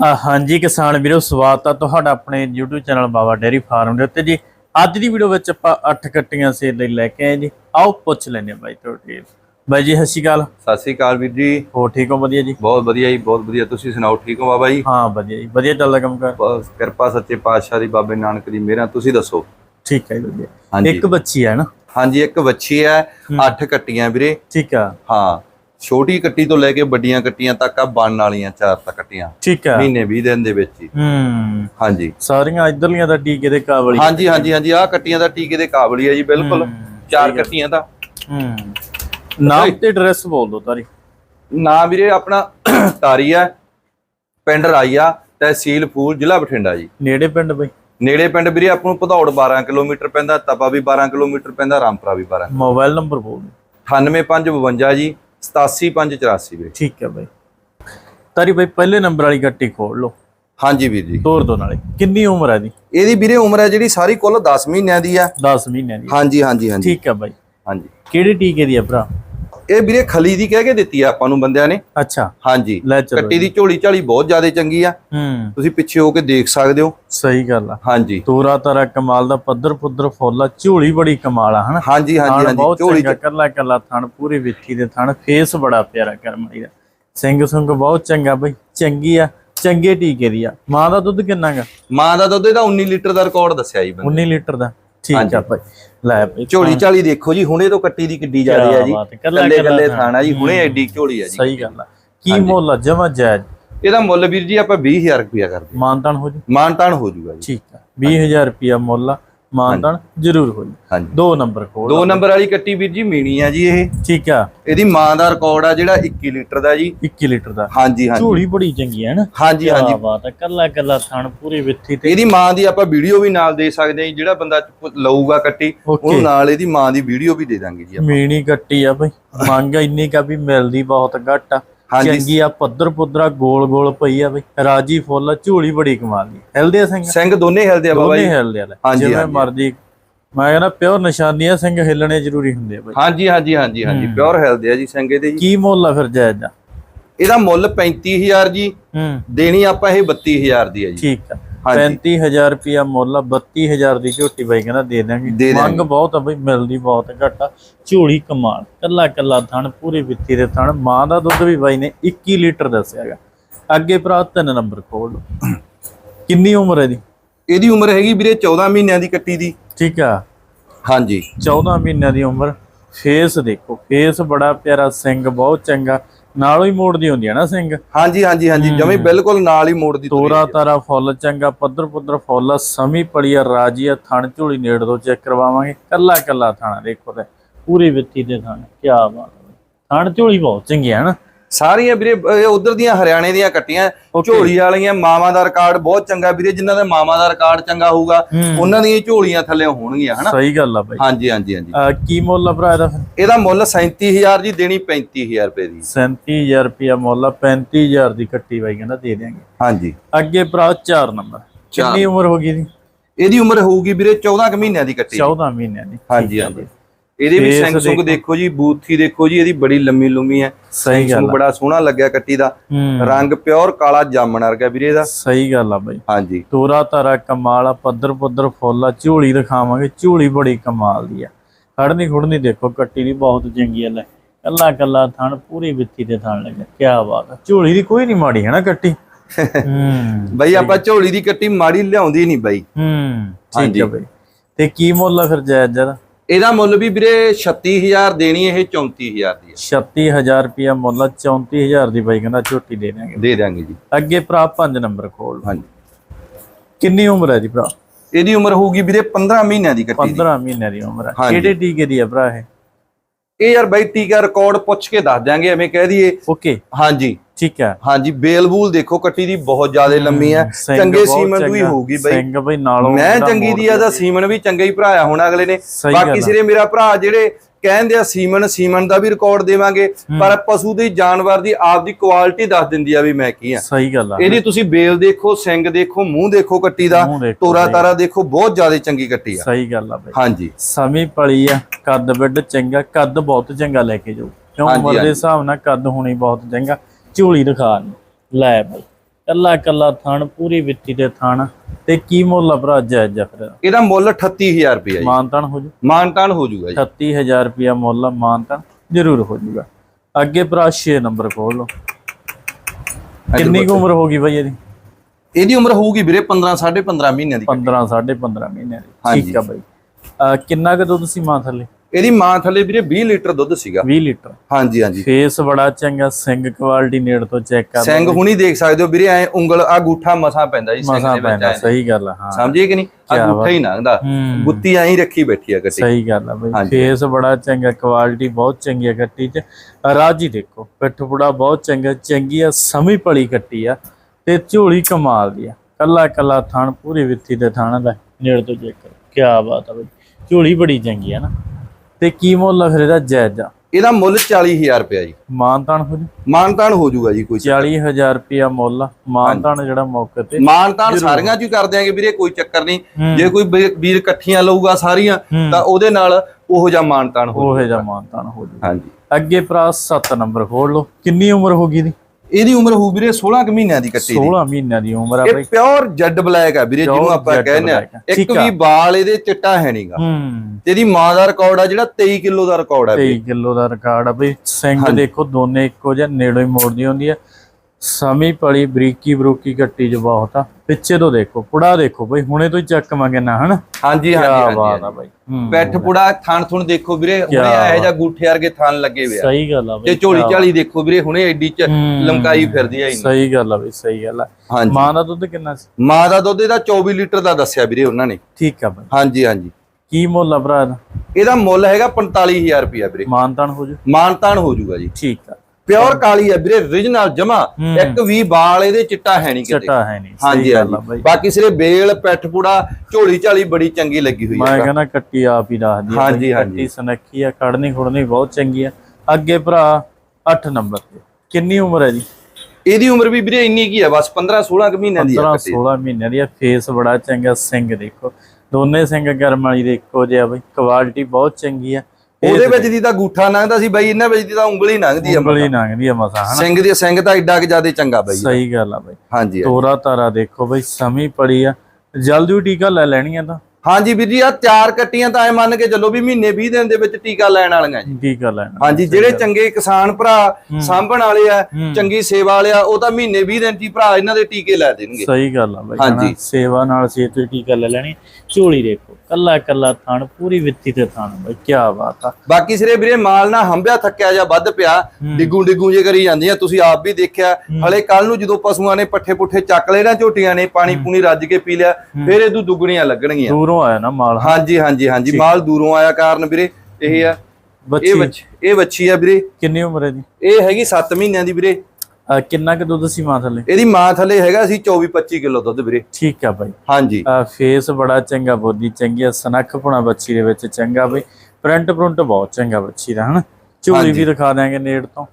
ਹਾਂਜੀ ਕਿਸਾਨ ਵੀਰੋ ਸਵਾਗਤ ਆ ਤੁਹਾਡਾ ਆਪਣੇ YouTube channel Baba dairy farm ਦੇ ਉੱਤੇ ਜੀ। ਅੱਜ ਦੀ ਵੀਡੀਓ ਵਿੱਚ ਆਪਾਂ 8 ਕੱਟੀਆਂ ਸੇਲ ਲਈ ਲੈ ਕੇ ਆਏ ਜੀ। ਆਓ ਪੁੱਛ ਹਾਂ ਬਾਈ ਤੁਹਾਡੇ। ਬਾਈ ਜੀ ਸਤਿ ਸ਼੍ਰੀ ਅਕਾਲ। ਸਤਿ ਸ੍ਰੀ ਅਕਾਲ ਵੀਰ ਜੀ। ਹੋ ਠੀਕ ਹੋ? ਵਧੀਆ ਜੀ। ਬਹੁਤ ਵਧੀਆ ਜੀ ਬਹੁਤ ਵਧੀਆ। ਤੁਸੀਂ ਸੁਣਾਓ ਠੀਕ ਹੋ ਬਾਬਾ ਜੀ? ਹਾਂ ਵਧੀਆ ਜੀ। ਵਧੀਆ ਚੱਲਦਾ ਕੰਮ ਕਰ। ਬਸ ਕਿਰਪਾ ਸੱਚੇ ਪਾਤਸ਼ਾਹ ਦੀ ਬਾਬੇ ਨਾਨਕ ਦੀ ਮਿਹਰਾਂ ਤੁਸੀਂ ਦੱਸੋ? ਠੀਕ ਹੈ ਜੀ, ਵਧੀਆ। ਇੱਕ ਬੱਚੀ ਹੈ ਨਾ? ਹਾਂਜੀ ਇੱਕ ਵੱਛੀ ਹੈ। ਅੱਠ ਕੱਟੀਆਂ ਵੀਰੇ। ਠੀਕ ਆ। ਹਾਂ। ਛੋਟੀ ਕੱਟੀ ਤੋਂ ਲੈ ਕੇ ਵੱਡੀਆਂ ਕੱਟੀਆਂ ਤੱਕ ਆ ਬਣਨ ਵਾਲੀਆਂ ਚਾਰ ਤੱਕ ਕੱਟੀਆਂ। ਠੀਕ ਆ ਮਹੀਨੇ 20 ਦਿਨ ਦੇ ਵਿੱਚ ਹੀ। ਹੂੰ। ਹਾਂਜੀ। ਸਾਰੀਆਂ ਇਧਰਲੀਆਂ ਦਾ ਟੀਕੇ ਦੇ ਕਾਬਲ। ਹਾਂਜੀ ਹਾਂਜੀ ਹਾਂਜੀ ਆਹ ਕੱਟੀਆਂ ਦਾ ਟੀਕੇ ਦੇ ਕਾਬਲ ਹੀ ਹੈ ਜੀ ਬਿਲਕੁਲ। ਹੂੰ, ਚਾਰ ਕੱਟੀਆਂ ਦਾ ਹੂੰ। ਨਾਮ ਤੇ ਐਡਰੈਸ ਬੋਲ ਦੋ ਤਾਰੀ। ਨਾ ਵੀਰੇ ਆਪਣਾ ਤਾਰੀ ਹੈ ਪਿੰਡ ਰਾਈਆ ਤਹਿਸੀਲ ਫੂਲ ਜ਼ਿਲ੍ਹਾ ਬਠਿੰਡਾ ਜੀ। ਨੇੜੇ ਪਿੰਡ ਬਈ। ਨੇੜੇ ਪਿੰਡ ਵੀਰੇ ਆਪਾਂ ਨੂੰ ਭਦੌੜ 12 ਕਿਲੋਮੀਟਰ ਪੈਂਦਾ ਤਪਾ ਵੀ 12 ਕਿਲੋਮੀਟਰ ਪੈਂਦਾ ਰਾਮਪੁਰਾ ਵੀ 12 ਮੋਬਾਈਲ ਨੰਬਰ ਬੋਲ ਦਿਓ। 98552 ਜੀ 87584 ਵੀਰੇ। ਠੀਕ ਹੈ ਬਾਈ। ਤਾਰੀ ਬਾਈ ਪਹਿਲੇ ਨੰਬਰ ਵਾਲੀ ਗੱਟੀ ਖੋਲ ਲਓ। ਹਾਂਜੀ ਵੀਰ ਜੀ। ਤੋਰ ਦੋ ਨਾਲੇ। ਕਿੰਨੀ ਉਮਰ ਹੈ ਦੀ ਇਹਦੀ ਵੀਰੇ ਉਮਰ ਹੈ ਜਿਹੜੀ ਸਾਰੀ ਕੁੱਲ 10 ਮਹੀਨਿਆਂ ਦੀ ਆ 10 ਮਹੀਨਿਆਂ ਦੀ। ਹਾਂਜੀ ਹਾਂਜੀ ਹਾਂਜੀ। ਠੀਕ ਹੈ ਬਾਈ। ਹਾਂਜੀ। ਕਿਹੜੇ ਟੀਕੇ ਦੀ ਆ ਭਰਾ? ਇਹ ਵੀਰੇ ਖਲੀ ਦੀ ਕਹਿ ਕੇ ਦਿੱਤੀ ਆ ਆਪਾਂ ਨੂੰ ਬੰਦਿਆਂ ਨੇ। ਅੱਛਾ। ਹਾਂਜੀ। ਲੈ ਚਲੋ ਕੱਟੀ ਦੀ ਝੋਲੀ ਝਾਲੀ ਬਹੁਤ ਜ਼ਿਆਦਾ ਚੰਗੀ ਆ। ਹੂੰ। ਤੁਸੀਂ ਪਿੱਛੇ ਹੋ ਕੇ ਦੇਖ ਸਕਦੇ ਹੋ। ਸਹੀ ਗੱਲ ਆ। ਹਾਂਜੀ। ਤੋਰਾ ਤਾਰਾ ਕਮਾਲ ਦਾ ਪੱਧਰ ਪੁੱਧਰ ਫੁੱਲਾ ਝੋਲੀ ਬੜੀ ਕਮਾਲ ਆ ਹਨਾ? ਹਾਂਜੀ ਹਾਂਜੀ ਹਾਂਜੀ। ਝੋਲੀ ਕੱਲਾ ਕੱਲਾ ਥਣ ਪੂਰੀ ਵਿੱਥੀ ਦੇ ਥਣ। ਫੇਸ ਬੜਾ ਪਿਆਰਾ ਕਰਮਾਈ ਦਾ। ਸਿੰਘ ਸੁੰਗ ਬਹੁਤ ਚੰਗਾ ਬਈ ਚੰਗੀ ਆ ਚੰਗੇ ਟੀਕੇ ਦੀ ਆ। ਮਾਂ ਦਾ ਦੁੱਧ ਕਿੰਨਾ ਗਾ ਮਾਂ ਦਾ ਦੁੱਧ ਇਹਦਾ 19 ਲੀਟਰ ਦਾ ਰਿਕਾਰਡ ਦੱਸਿਆ ਜੀ ਬੰਦੇ 19 ਲੀਟਰ ਦਾ। ਠੀਕ ਆ ਭਾਈ ਲੈ ਭਾਈ ਝੋਲੀ ਝਾਲੀ ਦੇਖੋ ਜੀ ਹੁਣੇ ਤੋਂ ਕੱਟੀ ਦੀ ਕਿੱਡੀ ਜ਼ਿਆਦਾ ਆ ਜੀ। ਕੱਲਾ ਕੱਲੇ ਥਣ। ਜੀ ਹੁਣੇ ਐਡੀ ਝੋਲੀ ਆ ਜੀ। ਸਹੀ ਗੱਲ ਆ। ਕੀ ਮੁੱਲ ਆ ਜਮਾ ਜਾਇਜ਼? ਇਹਦਾ ਮੁੱਲ ਵੀਰ ਜੀ ਆਪਾਂ 20000 ਰੁਪਇਆ ਕਰਦੇ ਮਾਨਤਾਨ ਹੋ ਜੀ। ਮਾਨਤਾਨ ਹੋ ਜਾਊਗਾ ਜੀ। ਠੀਕ ਆ। 20000 ਰੁਪਿਆ ਮੁੱਲ ਆ। ਮਾਨਤਾਨ ਜ਼ਰੂਰ ਹੋ ਜੀ ਹਾਂਜੀ। ਦੋ ਨੰਬਰ ਖੋਲ ਦੋ ਨੰਬਰ ਵਾਲੀ ਕੱਟੀ ਵੀਰ ਜੀ ਮੀਣੀ ਆ ਜੀ ਇਹ। ਠੀਕ ਆ। ਇਹਦੀ ਮਾਂ ਦਾ ਰਿਕਾਰਡ ਆ ਜਿਹੜਾ 21 ਲੀਟਰ ਦਾ ਜੀ। 21 ਲੀਟਰ ਦਾ। ਹਾਂਜੀ ਹਾਂਜੀ। ਝੋਲੀ ਬੜੀ ਚੰਗੀ ਹੈ ਨਾ। ਹਾਂਜੀ ਹਾਂਜੀ। ਬਾਤ ਹੈ ਕੱਲਾ ਕੱਲਾ ਥਣ ਪੂਰੀ ਵਿੱਥੀ ਤੇ। ਇਹਦੀ ਮਾਂ ਦੀ ਆਪਾਂ ਵੀਡੀਓ ਵੀ ਨਾਲ ਦੇ ਸਕਦੇ ਹਾਂ। ਜਿਹੜਾ ਬੰਦਾ ਲਊਗਾ ਕੱਟੀ ਉਹਨੂੰ ਨਾਲ ਇਹਦੀ ਮਾਂ ਦੀ ਵੀਡੀਓ ਵੀ ਦੇ ਦਾਂਗੇ ਜੀ ਆਪਾਂ। ਮੀਣੀ ਕੱਟੀ ਆ ਬਈ। ਮੰਗ ਇੰਨੀ ਕਾ ਵੀ ਮਿਲਦੀ ਬਹੁਤ ਘੱਟ ਆ। ਚੰਗੀ ਆ ਪੱਧਰ ਪੁੱਧਰਾ ਗੋਲ ਗੋਲ ਪਈ ਆ ਬਈ। ਰਾਜੀ ਫੁੱਲ ਆ, ਝੋਲੀ ਬੜੀ ਕਮਾਲ ਦੀ। ਹਿਲਦੇ ਆ ਸਿੰਘ? ਸਿੰਘ ਦੋਨੇ ਹਿਲਦੇ ਆ ਬਾਬਾ ਦੋਨੇ ਜੀ। ਹਿਲਦੇ ਆ ਜਿਵੇਂ। ਮਰਜ਼ੀ। ਮੈਂ ਕਹਿੰਦਾ ਪਿਓਰ ਨਿਸ਼ਾਨੀਆਂ ਸਿੰਘ ਹਿੱਲਣੇ ਜ਼ਰੂਰੀ ਹੁੰਦੇ ਆ ਬਈ। ਹਾਂਜੀ ਹਾਂਜੀ ਹਾਂਜੀ ਹਾਂਜੀ। ਪਿਓਰ ਹਿਲਦੇ ਆ ਜੀ ਸਿੰਘ ਇਹਦੇ ਜੀ। ਕੀ ਮੁੱਲ ਆ ਫਿਰ ਜਾਇਜ਼ ਦਾ? ਇਹਦਾ ਮੁੱਲ 35000 ਜੀ। ਹੂੰ। ਦੇਣੀ ਆਪਾਂ ਇਹ 32000 ਦੀ ਹੈ ਜੀ। ਠੀਕ ਆ। 35000 ਰੁਪਿਆ ਮੁੱਲ ਆ 32000 ਦੀ ਝੋਟੀ ਬਾਈ ਕਹਿੰਦਾ ਦੇ ਦਾਂਗੇ। ਮੰਗ ਬਹੁਤ ਆ ਬਈ ਮਿਲਦੀ ਬਹੁਤ ਘੱਟ ਆ। ਝੋਲੀ ਕਮਾਲ ਕੱਲਾ ਕੱਲਾ ਥਣ ਪੂਰੀ ਵਿੱਥੀ ਦੇ ਥਣ। ਮਾਂ ਦਾ ਦੁੱਧ ਵੀ ਬਾਈ ਨੇ 21 ਲੀਟਰ ਦੱਸਿਆਗਾ ਅੱਗੇ ਭਰਾ ਤਿੰਨ ਨੰਬਰ ਖੋਲ ਲਓ ਕਿੰਨੀ ਉਮਰ ਹੈ ਦੀ ਇਹਦੀ ਉਮਰ ਹੈਗੀ ਵੀਰੇ 14 ਮਹੀਨਿਆਂ ਦੀ ਕੱਟੀ ਦੀ। ਠੀਕ ਆ। ਹਾਂਜੀ। 14 ਮਹੀਨਿਆਂ ਦੀ ਉਮਰ। ਫੇਸ ਦੇਖੋ ਫੇਸ ਬੜਾ ਪਿਆਰਾ ਸਿੰਘ ਬਹੁਤ ਚੰਗਾ। ਨਾਲੋਂ ਹੀ ਮੋੜਦੀ ਹੁੰਦੀ ਹੈ ਨਾ ਸਿੰਘ। ਹਾਂਜੀ ਹਾਂਜੀ ਹਾਂਜੀ ਜਮੇ ਬਿਲਕੁਲ ਨਾਲ ਹੀ ਮੋੜ ਦੀ ਤੁਰੀ ਤੋਰਾ ਫੁੱਲ ਚੰਗਾ ਪੱਧਰ ਪੁੱਧਰ ਫੁੱਲ ਸਮੀ ਪੜੀਆ ਰਾਜੀਆ ਥਣ ਝੋਲੀ ਨੇੜ ਤੋਂ ਚੈੱਕ ਕਰਵਾਵਾਂਗੇ। ਕੱਲਾ ਕੱਲਾ ਥਾਣਾ ਦੇਖੋ ਤੇ ਪੂਰੀ ਵਿੱਤੀ ਦੇ ਥਣ ਕੀ ਬਾਤ ਥਣ ਝੋਲੀ ਬਹੁਤ ਚੰਗੀ ਹੈ ਨਾ। ਸਾਰੀਆਂ ਵੀਰੇ ਉਧਰ ਦੀਆਂ ਹਰਿਆਣੇ ਦੀਆਂ ਕੱਟੀਆਂ ਝੋਲੀ ਵਾਲੀਆਂ ਮਾਵਾਂ ਦਾ ਰਿਕਾਰਡ ਬਹੁਤ ਚੰਗਾ ਵੀਰੇ ਜਿਨ੍ਹਾਂ ਦਾ ਮਾਵਾਂ ਦਾ ਰਿਕਾਰਡ ਚੰਗਾ ਹੋਊਗਾ। ਉਹਨਾਂ ਦੀਆਂ ਝੋਲੀਆਂ ਥੱਲੇ ਹੋਣਗੀਆਂ ਹਨਾ? ਸਹੀ ਗੱਲ ਆ ਬਾਈ। ਹਾਂਜੀ ਹਾਂਜੀ ਹਾਂਜੀ। ਕੀ ਮੁੱਲ ਆ ਭਰਾ ਇਹਦਾ ਫਿਰ? ਇਹਦਾ ਮੁੱਲ 37000 ਜੀ ਦੇਣੀ 35000 ਰੁਪਏ ਦੀ। 37000 ਰੁਪਿਆ ਮੁੱਲ ਆ 35000 ਦੀ ਕੱਟੀ ਬਾਈ ਕਹਿੰਦਾ ਦੇ ਦਿਆਂਗੇ। ਹਾਂਜੀ। ਅੱਗੇ ਭਰਾ 4 ਨੰਬਰ। ਕਿੰਨੀ ਉਮਰ ਹੋ ਗਈ ਦੀ ਇਹਦੀ ਉਮਰ ਹੋਊਗੀ ਵੀਰੇ 14 ਕੁ ਮਹੀਨਿਆਂ ਦੀ ਕੱਟੀ। 14 ਮਹੀਨਿਆਂ ਦੀ। ਹਾਂਜੀ ਹਾਂਜੀ। ਇਹਦੇ ਵੀ ਸੁੰਗ ਦੇਖੋ। ਜੀ ਬੂਥੀ ਦੇਖੋ ਜੀ ਇਹਦੀ ਬੜੀ ਲੰਮੀ ਲੰਮੀ ਹੈ। ਸਹੀ ਗੱਲ ਬੜਾ ਸੋਹਣਾ ਲੱਗਿਆ ਕੱਟੀ ਦਾ। ਹੂੰ। ਰੰਗ ਪਿਓਰ ਕਾਲਾ ਜਾਮਣ ਵਰਗਾ ਵੀਰੇ ਦਾ ਸਹੀ ਗੱਲ ਆ ਬਾਈ। ਹਾਂਜੀ। ਤੋਰਾ ਤਾਰਾ ਕਮਾਲ ਆ ਪੱਧਰ ਪੁੱਧਰ ਫੁੱਲ ਆ ਝੋਲੀ ਦਿਖਾਵਾਂਗੇ। ਝੋਲੀ ਬੜੀ ਕਮਾਲ ਦੀ ਆ। ਖੜਨੀ ਖੁੜਨੀ ਦੇਖੋ ਕੱਟੀ ਦੀ ਬਹੁਤ ਚੰਗੀ ਆ ਲੈ। ਕੱਲਾ ਕੱਲਾ ਥਣ ਪੂਰੀ ਵਿੱਥੀ ਦੇ ਥਣ ਲੱਗਾ। ਕੀ ਬਾਤ ਆ। ਝੋਲੀ ਦੀ ਕੋਈ ਨਹੀਂ ਮਾੜੀ ਹੈ ਨਾ ਕੱਟੀ? ਹੂੰ। ਬਈ ਆਪਾਂ ਝੋਲੀ ਦੀ ਕੱਟੀ ਮਾੜੀ ਲਿਆਉਂਦੀ ਨਹੀਂ ਬਈ। ਹੂੰ। ਠੀਕ। ਆ ਬਈ। ਤੇ ਕੀ ਮੁੱਲ ਆ ਫਿਰ ਜਾਇਜ਼ ਜਰਾ ਇਹਦਾ ਮੁੱਲ ਵੀ ਵੀਰੇ 36000 ਦੇਣੀ ਇਹ 34000 ਦੀ 36000 ਰੁਪਿਆ ਮੁੱਲ ਆ 34000 ਦੀ ਬਾਈ ਕਹਿੰਦਾ ਝੋਟੀ ਦੇ ਦਿਆਂਗੇ। ਹੈ ਦੇ ਦਿਆਂਗੇ ਜੀ। ਅੱਗੇ ਭਰਾ 5 ਨੰਬਰ ਖੋਲ ਹਾਂਜੀ। ਕਿੰਨੀ ਉਮਰ ਹੈ ਜੀ ਭਰਾ? ਇਹਦੀ ਉਮਰ ਹੋਊਗੀ ਵੀਰੇ 15 ਮਹੀਨਿਆਂ ਦੀ ਕੱਟੀ ਦੀ। 15 ਮਹੀਨਿਆਂ ਦੀ ਉਮਰ ਹੈ। ਕਿਹੜੇ ਟੀਕੇ ਦੀ ਹੈ ਭਰਾ ਇਹ? ਇਹ ਯਾਰ ਬਾਈ ਟੀਕਾ ਰਿਕਾਰਡ ਪੁੱਛ ਕੇ ਦੱਸ ਦਿਆਂਗੇ ਐਵੇਂ ਕਹਿ ਦਈਏ। ਓਕੇ ਹਾਂਜੀ। ਠੀਕ ਹੈ। ਹਾਂਜੀ ਬੇਲ ਬੂਲ ਦੇਖੋ ਕੱਟੀ ਦੀ ਬਹੁਤ ਜ਼ਿਆਦਾ ਲੰਮੀ ਹੈ। ਚੰਗੇ ਸੀਮਨ ਦੀ ਚੰਗਾ। ਹੋਊਗੀ ਬਾਈ। ਸਿੰਘ ਬਈ ਨਾਲੋਂ ਮੈਂ ਚੰਗੀ ਦੀ ਆ ਦਾ। ਸੀਮਨ ਵੀ ਚੰਗਾ ਹੀ ਭਰਾਇਆ ਹੋਣਾ ਅਗਲੇ ਨੇ। ਬਾਕੀ। ਸਿਰੇ ਮੇਰਾ ਭਰਾ ਜਿਹੜੇ ਕਹਿੰਦੇ ਆ ਸੀਮਨ ਸੀਮਨ ਦਾ ਵੀ ਰਿਕਾਰਡ ਦੇਵਾਂਗੇ ਪਰ ਪਸ਼ੂ ਦੀ ਜਾਨਵਰ ਦੀ ਆਪ ਦੀ ਕੁਆਲਿਟੀ ਦੱਸ ਦਿੰਦੀ ਆ ਵੀ ਮੈਂ ਕੀ ਆ। ਸਹੀ ਗੱਲ ਆ। ਇਹਦੀ ਤੁਸੀਂ ਬੇਲ ਦੇਖੋ ਸਿੰਘ ਦੇਖੋ ਮੂੰਹ ਦੇਖੋ ਕੱਟੀ ਦਾ ਤੋਰਾ। ਤਾਰਾ ਦੇਖੋ ਬਹੁਤ ਜ਼ਿਆਦਾ ਚੰਗੀ ਕੱਟੀ ਆ। ਸਹੀ ਗੱਲ ਆ ਬਈ। ਹਾਂਜੀ। ਸਮੀ ਪਲੀ ਆ ਕੱਦ ਵਿੱਡ ਚੰਗਾ ਕੱਦ ਬਹੁਤ ਚੰਗਾ ਲੈ ਕੇ ਜਾਓ। ਕਿਉਂ ਉਮਰ ਦੇ। ਹਿਸਾਬ ਨਾਲ ਕੱਦ ਹੋਣੀ ਬਹੁਤ ਚੰਗਾ ਝੋਲੀ ਦਿਖਾ ਲੈ ਬਈ। ਕੱਲਾ ਕੱਲਾ ਥਣ ਪੂਰੀ ਵਿੱਥੀ ਦੇ ਥਣ। ਤੇ ਕੀ ਮੁੱਲ ਆ ਭਰਾ ਜਾਇਜ਼ ਫਿਰ ਇਹਦਾ ਮੁੱਲ 38000 ਰੁਪਇਆ ਜੀ। ਮਾਨਤਨ ਹੋ ਜੂ? ਮਾਨਤਾਨ ਹੋ ਜਾਊਗਾ ਜੀ। 38000 ਰੁਪਿਆ ਮੁੱਲ ਆ, ਮਾਨਤਨ ਜ਼ਰੂਰ ਹੋ ਜੂਗਾ। ਅੱਗੇ ਭਰਾ 6 ਨੰਬਰ ਖੋਲ ਲਓ। ਕਿੰਨੀ ਕੁ ਉਮਰ ਹੋਗੀ ਬਈ ਇਹਦੀ? ਇਹਦੀ ਉਮਰ ਹੋਊਗੀ ਵੀਰੇ 15 15.5 ਮਹੀਨਿਆਂ ਦੀ। 15 15.5 ਮਹੀਨਿਆਂ ਦੀ। ਠੀਕ ਆ ਬਈ। ਕਿੰਨਾ ਕੁ ਦੁੱਧ ਸੀ ਮਾਂ ਥੱਲੇ? ਇਹਦੀ ਮਾਂ ਥੱਲੇ ਵੀਰੇ 20 ਲੀਟਰ ਦੁੱਧ ਸੀਗਾ। 20 ਲੀਟਰ। ਹਾਂਜੀ ਹਾਂਜੀ। ਫੇਸ ਬੜਾ ਚੰਗਾ ਸਿੰਘ ਕੁਆਲਿਟੀ ਨੇੜ ਤੋਂ ਚੈੱਕ ਕਰ ਸਿੰਘ ਹੁਣੀ ਦੇਖ ਸਕਦੇ ਹੋ ਵੀਰੇ ਐ ਉਂਗਲ ਆ ਗੂਠਾ ਮਸਾਂ ਪੈਂਦਾ ਜੀ ਸਿੰਘ ਦੇ ਵਿੱਚ। ਸਹੀ ਗੱਲ ਹਾਂ। ਸਮਝੀਏ ਕਿ ਨਹੀਂ? ਆ ਗੂਠਾ ਹੀ ਲੰਘਦਾ। ਗੁੱਤੀ ਐਂ ਹੀ ਰੱਖੀ ਬੈਠੀ ਆ ਗੱਟੀ ਸਹੀ ਗੱਲ ਆ ਬਈ। ਫੇਸ ਬੜਾ ਚੰਗਾ ਕੁਆਲਿਟੀ ਬਹੁਤ ਚੰਗੀ ਆ ਕੱਟੀ ਚ। ਰਾਜੀ ਦੇਖੋ ਪਿੱਠ ਪੁੜਾ ਬਹੁਤ ਚੰਗਾ ਚੰਗੀ ਆ ਸਮੀ ਪਲੀ ਕੱਟੀ ਆ ਤੇ ਝੋਲੀ ਕਮਾਲ ਦੀ ਆ। ਕੱਲਾ ਕੱਲਾ ਥਣ ਪੂਰੀ ਵਿੱਥੀ ਦੇ ਥਣ ਦਾ ਨੇੜ ਤੋਂ ਚੈੱਕ ਕੀ ਬਾਤ ਆ ਬਈ। ਝੋਲੀ ਬੜੀ ਚੰਗੀ ਆ ਨਾ। ਤੇ ਕੀ ਮੁੱਲ ਆ ਫਿਰ ਇਹਦਾ ਜਾਇਜ਼? ਆ ਇਹਦਾ ਮੁੱਲ 40000 ਰੁਪਇਆ ਜੀ। ਮਾਨਤਾਨ ਹੋ ਜੂ? ਮਾਨਤਾਨ ਹੋ ਜਾਊਗਾ ਜੀ ਕੋਈ 40000 ਰੁਪਿਆ ਮੁੱਲ ਮਾਨਤਾਨ ਜਿਹੜਾ ਮੌਕੇ ਤੇ ਮਾਨਤਾਨ ਸਾਰੀਆਂ ਚ ਹੀ ਕਰ ਦਿਆਂਗੇ ਵੀਰੇ ਕੋਈ ਚੱਕਰ ਨਹੀਂ। ਜੇ ਕੋਈ ਵੀਰ ਇਕੱਠੀਆਂ ਲਊਗਾ ਸਾਰੀਆਂ। ਤਾਂ ਉਹਦੇ ਨਾਲ ਉਹੋ ਜਿਹਾ ਮਾਨਤਾਨ ਹੋ ਉਹ ਜਿਹਾ ਮਾਨਤਾਨ ਹੋ ਜੂ ਹਾਂਜੀ। ਅੱਗੇ ਭਰਾ 7 ਨੰਬਰ ਖੋਲ ਲਓ। ਕਿੰਨੀ ਉਮਰ ਹੋ ਗਈ ਦੀ ਇਹਦੀ ਉਮਰ ਹੋਊ ਵੀਰੇ 16 ਕੁ ਮਹੀਨਿਆਂ ਦੀ ਕੱਟੀ ਦੀ। 16 ਮਹੀਨਿਆਂ ਦੀ ਉਮਰ ਆ ਇਹ ਬਈ। ਪਿਓਰ ਜੈਡ ਬਲੈਕ ਆ ਵੀਰੇ ਜਿਹਨੂੰ ਆਪਾਂ jet ਕਹਿੰਦੇ ਆ। black ਆ। ਇੱਕ ਠੀਕ ਆ। ਵੀ ਬਾਲ ਇਹਦੇ ਚਿੱਟਾ ਹੈ ਨਹੀਂਗਾ ਹੂੰ। ਤੇ ਇਹਦੀ ਮਾਂ ਦਾ ਰਿਕਾਰਡ ਆ ਜਿਹੜਾ 23 ਕਿਲੋ ਦਾ ਰਿਕਾਰਡ ਆ ਵੀਰੇ। 23 ਕਿਲੋ ਦਾ ਰਿਕਾਰਡ ਆ ਬਈ। ਸਿੰਘ ਦੇਖੋ ਦੋਨੇ ਇੱਕੋ ਜਿਹਾ ਨੇੜੋਂ ਹੀ ਮੋੜਦੀ ਹੁੰਦੀ ਆ। ਸਮੀ ਪਲੀ ਬਰੀਕੀ ਬਰੂਕੀ ਕੱਟੀ ਜੋ ਬਹੁਤ ਆ। ਪਿੱਛੇ ਤੋਂ ਦੇਖੋ ਪੁੜਾ ਦੇਖੋ ਬਈ ਹੁਣੇ ਤੋਂ ਹੀ ਚੱਕ ਮੰਗੇ ਨਾ ਹਨਾ? ਹਾਂਜੀ ਹਾਂਜੀ ਬਾਤ ਆ ਬਈ। ਪੈਠ ਪੁੜਾ ਥਣ ਥੁਣ ਦੇਖੋ ਵੀਰੇ ਹੁਣੇ ਇਹੋ ਜਿਹਾ ਗੂਠੇ ਵਰਗੇ ਥਣ ਲੱਗੇ ਹੋਏ ਆ। ਸਹੀ ਗੱਲ ਆ ਬਈ ਤੇ ਝੋਲੀ ਝਾਲੀ ਦੇਖੋ ਵੀਰੇ ਹੁਣੇ ਐਡੀ ਚ। ਲਮਕਾਈ ਫਿਰਦੀ ਆ ਸਹੀ ਗੱਲ ਆ ਬਈ ਸਹੀ ਗੱਲ ਆ। ਮਾਂ ਦਾ ਦੁੱਧ ਕਿੰਨਾ ਸੀ? ਮਾਂ ਦਾ ਦੁੱਧ ਇਹਦਾ 24 ਲੀਟਰ ਦਾ ਦੱਸਿਆ ਵੀਰੇ ਉਹਨਾਂ ਨੇ। ਠੀਕ ਆ ਬਈ। ਹਾਂਜੀ ਹਾਂਜੀ। ਕੀ ਮੁੱਲ ਆ ਭਰਾ ਇਹਦਾ? ਮੁੱਲ ਹੈਗਾ 45000 ਰੁਪਇਆ ਵੀਰੇ। ਮਾਨਤਾਨ ਹੋ ਜੂ? ਮਾਨਤਾਨ ਹੋ ਜਾਊਗਾ ਜੀ। ਠੀਕ ਆ। ਪਿਓਰ ਕਾਲੀ ਹੈ ਵੀਰੇ origignal ਜਮਾ ਹੂੰ। ਇੱਕ ਵੀ ਵਾਲ ਇਹਦੇ ਚਿੱਟਾ ਹੈ ਨਹੀਂ ਕਿਤੇ। ਚਟਾ ਹੈ ਨਹੀਂ ਹਾਂਜੀ ਹਾਂਜੀ। ਬਾਕੀ ਸਿਰੇ ਬੇਲ ਪੈਠ ਪੁੜਾ ਝੋਲੀ ਝਾਲੀ ਬੜੀ ਚੰਗੀ ਲੱਗੀ ਹੋਈ ਮੈਂ ਹੈ ਕਹਿੰਦਾ ਕੱਟੀ ਆਪ ਹੀ ਦੱਸਦੀ ਆ ਹਾਂਜੀ, ਹਾਂਜੀ। ਕੱਟੀ ਸਨੱਖੀ ਆ ਖੜਨੀ ਖੁੜਨੀ ਬਹੁਤ ਚੰਗੀ ਆ। ਅੱਗੇ ਭਰਾ 8 ਨੰਬਰ ਤੇ। ਕਿੰਨੀ ਉਮਰ ਹੈ ਜੀ? ਇਹਦੀ ਉਮਰ ਵੀ ਵੀਰੇ ਇੰਨੀ ਕੀ ਹੈ ਬਸ 15 16 ਕੁ ਮਹੀਨਿਆਂ ਦੀ ਹੈ 15 ਕੱਟੀ। 16 ਮਹੀਨਿਆਂ ਦੀ ਆ ਫੇਸ ਬੜਾ ਚੰਗਾ ਸਿੰਘ ਦੇਖੋ। ਦੋਨੇ ਸਿੰਘ ਗਰਮ ਵਾਲੀ ਦੇ ਇੱਕੋ ਜਿਹਾ ਬਈ ਕੁਆਲਿਟੀ ਬਹੁਤ ਚੰਗੀ ਆ। ਉਹਦੇ ਵਿੱਚ ਦੀ ਤਾਂ ਗੂਠਾ ਲੰਘਦਾ ਸੀ ਬਾਈ ਇਹਨਾਂ ਵਿੱਚ ਦੀ ਤਾਂ ਉਂਗਲੀ ਲੰਘਦੀ ਆ ਉਂਗਲੀ ਲੰਘਦੀ ਆ ਮਸਾ ਹਨਾ? ਸਿੰਘ ਦੀ ਸਿੰਘ ਤਾਂ ਐਡਾ ਕਿ ਜ਼ਿਆਦਾ ਚੰਗਾ ਬਾਈ। ਸਹੀ ਗੱਲ ਆ ਬਈ। ਹਾਂਜੀ ਤੋਰਾ ਤਾਰਾ ਦੇਖੋ ਬਈ ਸਮੀ ਪੜੀ ਆ। ਜਲਦੀ ਟੀਕਾ ਲੈ ਲੈਣੀਆਂ ਤਾਂ। ਹਾਂਜੀ ਵੀਰ ਜੀ ਆ ਚਾਰ ਕੱਟੀਆਂ ਤਾਂ ਐ ਮੰਨ ਕੇ ਚੱਲੋ ਵੀ ਮਹੀਨੇ 20 ਦਿਨ ਦੇ ਵਿੱਚ ਟੀਕਾ ਲੈਣ ਵਾਲੀਆਂ ਜੀ। ਟੀਕਾ ਲੈਣਾ ਹਾਂਜੀ ਜਿਹੜੇ ਚੰਗੇ ਕਿਸਾਨ ਭਰਾ ਸਾਂਭਣ ਵਾਲੇ ਆ। ਚੰਗੀ ਸੇਵਾ ਵਾਲੇ ਆ ਉਹ ਤਾਂ ਮਹੀਨੇ 20 ਦਿਨ ਹੀ ਭਰਾ ਇਹਨਾਂ ਦੇ ਟੀਕੇ ਲੈ ਦੇਣਗੇ। ਸਹੀ ਗੱਲ ਆ ਬਈ ਹਾਂਜੀ। ਸੇਵਾ ਨਾਲ ਸਿਹਤ ਤੇ ਟੀਕਾ ਲੈ ਲੈਣੀ ਝੋਲੀ ਦੇਖੋ ਕੱਲਾ ਕੱਲਾ ਥਣ ਪੂਰੀ ਵਿੱਤੀ ਤੇ ਥਣ ਬਈ ਕੀ ਬਾਤ ਆ। ਬਾਕੀ ਸਿਰੇ ਵੀਰੇ ਮਾਲ ਨਾ ਹੰਬਿਆ ਥੱਕਿਆ ਜਾਂ ਵੱਧ ਪਿਆ ਡਿੱਗੂ ਡਿੱਗੂ ਜੇ ਕਰੀ ਜਾਂਦੀਆਂ ਤੁਸੀਂ ਆਪ ਵੀ ਦੇਖਿਆ ਹਲੇ ਕੱਲ ਨੂੰ ਜਦੋਂ ਪਸ਼ੂਆਂ ਨੇ ਪੱਠੇ ਪੁੱਠੇ ਚੱਕ ਨਾ ਝੋਟੀਆਂ ਨੇ ਪਾਣੀ ਪੂਣੀ ਰੱਜ ਕੇ ਪੀ ਲਿਆ ਫਿਰ ਇਹਦੂ ਦੁੱਗਣੀਆਂ ਲੱਗਣਗੀਆਂ। ਦੂਰੋਂ ਆਇਆ ਨਾ ਮਾਲ। ਹਾਂਜੀ ਹਾਂਜੀ ਹਾਂਜੀ। ਮਾਲ ਦੂਰੋਂ ਆਇਆ ਕਾਰਨ ਵੀਰੇ ਇਹ ਆ। ਇਹ ਬੱਚੀ ਇਹ ਬੱਚੀ ਆ ਵੀਰੇ। ਕਿੰਨੀ ਉਮਰ ਹੈ ਦੀ ਇਹ ਹੈਗੀ 7 ਮਹੀਨਿਆਂ ਦੀ ਵੀਰੇ। ਕਿੰਨਾ ਕੁ ਦੁੱਧ ਸੀ ਮਾਂ ਥੱਲੇ? ਇਹਦੀ ਮਾਂ ਥੱਲੇ ਹੈਗਾ ਸੀ 24 25 ਕਿਲੋ ਦੁੱਧ ਵੀਰੇ। ਠੀਕ ਆ ਬਾਈ। ਹਾਂਜੀ। ਫੇਸ ਬੜਾ ਚੰਗਾ ਬੋਦੀ ਚੰਗੀ ਆ ਸਨੱਖ ਪੁਣਾ ਬੱਚੀ ਦੇ ਵਿੱਚ ਚੰਗਾ ਬਈ। ਪ੍ਰਿੰਟ ਪ੍ਰਿੰਟ ਬਹੁਤ ਚੰਗਾ ਬੱਚੀ ਦਾ ਹਨਾ? ਝੋਲੀ ਵੀ ਦਿਖਾ ਦਿਆਂਗੇ ਨੇੜ ਤੋਂ।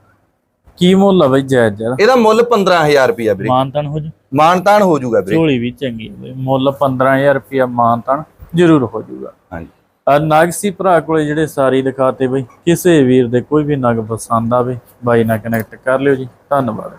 ਕੀ ਮੁੱਲ ਆ ਬਈ ਜਾਇਜ਼ ਜਰਾ ਇਹਦਾ ਮੁੱਲ 15000 ਰੁਪਿਆ ਵੀਰੇ। ਮਾਨਤਨ ਹੋ ਜੂ? ਮਾਨਤਾਨ ਹੋ ਜਾਊਗਾ ਵੀਰੇ। ਝੋਲੀ ਵੀ ਚੰਗੀ ਮੁੱਲ 15000 ਰੁਪਿਆ ਮਾਨਤਨ। ਜ਼ਰੂਰ ਹੋ ਜੂਗਾ ਹਾਂਜੀ। ਆ ਨਾਗਸੀ ਭਰਾ ਕੋਲੇ ਜਿਹੜੇ ਸਾਰੀ ਦਿਖਾਤੇ ਬਈ ਕਿਸੇ ਵੀਰ ਦੇ ਕੋਈ ਵੀ ਨਗ ਪਸੰਦ ਆਵੇ ਬਾਈ ਨਾਲ ਕਨੈਕਟ ਕਰ ਲਿਓ ਜੀ। ਧੰਨਵਾਦ।